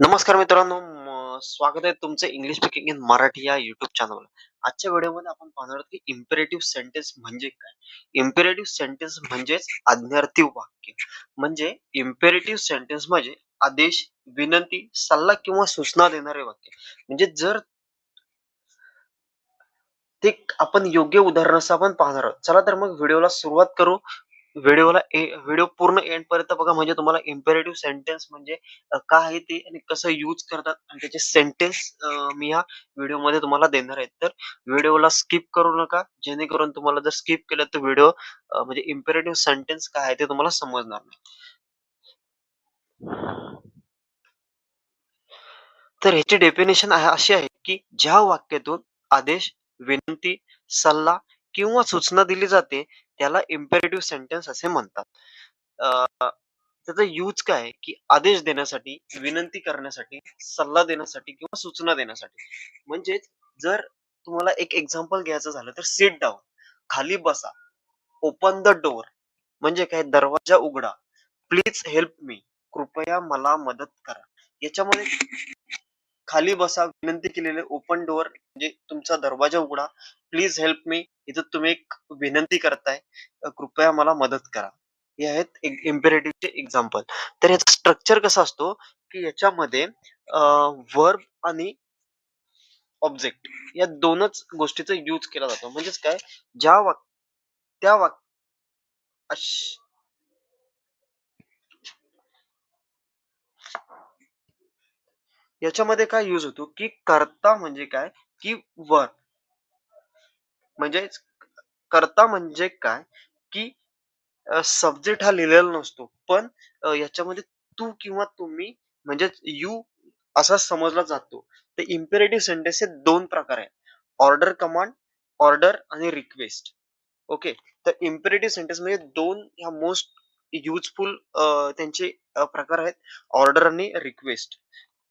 नमस्कार मित्रांनो स्वागत आहे तुमचं इंग्लिश स्पीकिंग इन मराठी या युट्यूब चॅनलवर आजच्या व्हिडिओमध्ये आपण पाहणार आहोत की इम्पेरेटिव्ह सेंटेन्स म्हणजे काय? इम्पेरेटिव्ह सेंटेन्स म्हणजेच आज्ञार्थी वाक्य. म्हणजे इम्पेरेटिव्ह सेंटेन्स म्हणजे आदेश विनंती सल्ला किंवा सूचना देणारे वाक्य. म्हणजे जर ते आपण योग्य उदाहरणासह आपण पाहणार आहोत. चला तर मग व्हिडिओला सुरुवात करू. व्हिडिओला व्हिडिओ पूर्ण एंड पर्यंत बघा म्हणजे तुम्हाला इम्पेरेटिव्ह सेंटेन्स म्हणजे काय आहे ते आणि कसं यूज करतात आणि त्याचे सेंटेन्स मी ह्या व्हिडिओमध्ये तुम्हाला देणार आहे. तर व्हिडिओला स्किप करू नका. जेणेकरून तुम्हाला जर स्किप केलं तर व्हिडिओ म्हणजे इम्पेरेटिव्ह सेंटेन्स काय आहे ते तुम्हाला समजणार नाही. तर ह्याची डेफिनेशन अशी आहे की ज्या वाक्यातून आदेश विनंती सल्ला किंवा सूचना दिली जाते त्याला इम्पेरेटिव्ह सेंटेन्स असे म्हणतात. अ, त्याचा यूज काय आहे? की आदेश देण्यासाठी विनंती करण्यासाठी सल्ला देण्यासाठी किंवा सूचना देण्यासाठी. म्हणजेच जर तुम्हाला एक एक्झाम्पल घ्यायचं झालं तर सिट डाऊन खाली बसा ओपन द डोअर म्हणजे काय? दरवाजा उघडा प्लीज हेल्प मी कृपया मला मदत करा. याच्यामध्ये खाली बसा विनंती केलेले ओपन डोअर म्हणजे तुमचा दरवाजा उघडा. प्लीज हेल्प मी इथं तुम्ही एक विनंती करताय. कृपया मला मदत करा. हे आहेत इम्पेरेटिव्हचे एक्झाम्पल तर याचा स्ट्रक्चर कसा असतो? की याच्यामध्ये वर्ब आणि ऑब्जेक्ट या दोनच गोष्टीचा यूज केला जातो. म्हणजेच काय? ज्या वाक त्या वाक याच्यामध्ये काय यूज होतो? की कर्ता म्हणजे काय? की वर्क म्हणजे कर्ता म्हणजे काय? की सब्जेक्ट हा लिहिलेला नसतो. पण याच्यामध्ये तू किंवा तुम्ही म्हणजेच यू असा समजला जातो. तर इम्पेरेटिव्ह सेंटेन्स हे दोन प्रकार आहेत. ऑर्डर कमांड ऑर्डर आणि रिक्वेस्ट ओके तर इम्पेरेटिव्ह सेंटेन्समध्ये दोन ह्या मोस्ट युजफुल त्यांचे प्रकार आहेत. ऑर्डर आणि रिक्वेस्ट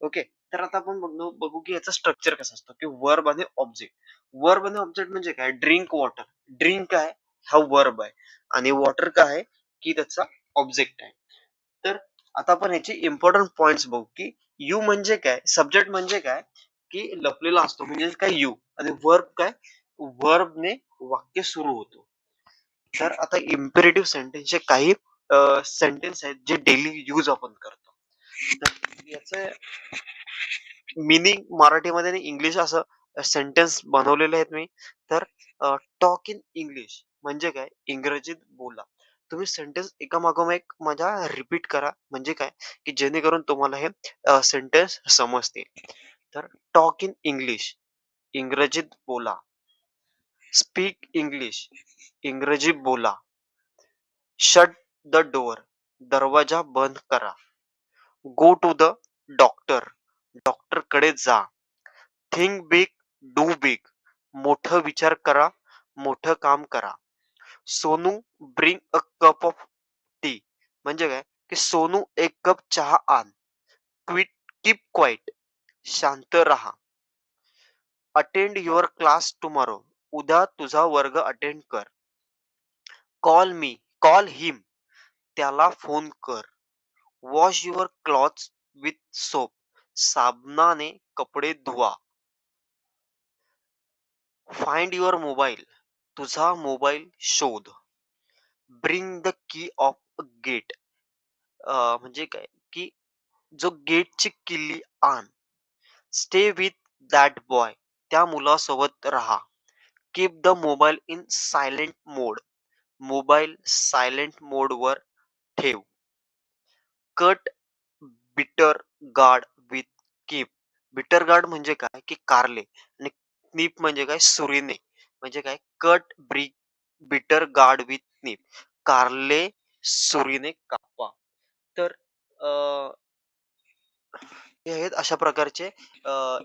ओके. तर आता आपण बघू बघू की याचा स्ट्रक्चर कसा असतो की वर्ब आणि ऑब्जेक्ट वर्ब आणि ऑब्जेक्ट म्हणजे काय? ड्रिंक वॉटर ड्रिंक काय? हा वर्ब आहे. आणि वॉटर काय आहे? की त्याचा ऑब्जेक्ट आहे. तर आता आपण याचे इम्पॉर्टंट पॉइंट बघू की यू म्हणजे काय? सब्जेक्ट म्हणजे काय? की लपलेला असतो म्हणजे काय यू आणि वर्ब काय? वर्बने वाक्य सुरू होतो. तर आता इम्पेरेटिव्ह सेंटेन्सचे काही सेंटेन्स आहेत जे डेली यूज आपण करतो. याचं मिनिंग मराठीमध्ये आणि इंग्लिश असं सेंटेन्स बनवलेले आहेत मी. तर टॉक इन इंग्लिश म्हणजे काय? इंग्रजीत बोला. तुम्ही सेंटेन्स एका मागोमाग एक माझ्या रिपीट करा. म्हणजे काय? की जेणेकरून तुम्हाला हे सेंटेन्स समजतील. तर टॉक इन इंग्लिश इंग्रजीत बोला. स्पीक इंग्लिश इंग्रजी बोला. शट द डोअर दरवाजा बंद करा. गो टू द डॉक्टर डॉक्टरकडे जा. थिंक बिग डू बिग मोठं विचार करा मोठं काम करा. Sonu bring a cup of tea म्हणजे काय? की सोनू एक कप चहा आण. क्विट कीप क्वाईट शांत राहा. अटेंड युअर क्लास टुमारो उद्या तुझा वर्ग अटेंड कर. कॉल मी कॉल हिम त्याला फोन कर. Wash your clothes with soap साबणाने कपडे धुवा. फाइंड युअर मोबाईल तुझा मोबाईल शोध. Bring the key of gate म्हणजे काय? की जो गेटची किल्ली आण. स्टे विथ दॅट बॉय त्या मुलासोबत राहा. Keep the mobile in silent mode mobile silent मोडवर ठेव. Cut bitter gourd with keep bitter gourd म्हणजे काय? की कारले. आणि नीप म्हणजे काय? सुरीने. म्हणजे काय? Cut brick bitter gourd with knife कारले सुरीने कापा. तर अ, हे आहेत अशा प्रकारचे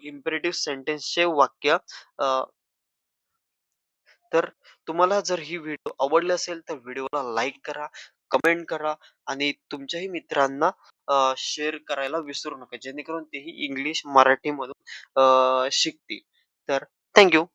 इम्पेरेटिव्ह सेंटेन्सचे वाक्य. अ, तर तुम्हाला जर ही व्हिडिओ आवडली असेल तर व्हिडिओला लाईक करा. कमेंट करा आणि तुमच्याही मित्रांना शेअर करायला विसरू नका जेणेकरून तेही इंग्लिश मराठीमधून अ, शिकतील. तर थँक्यू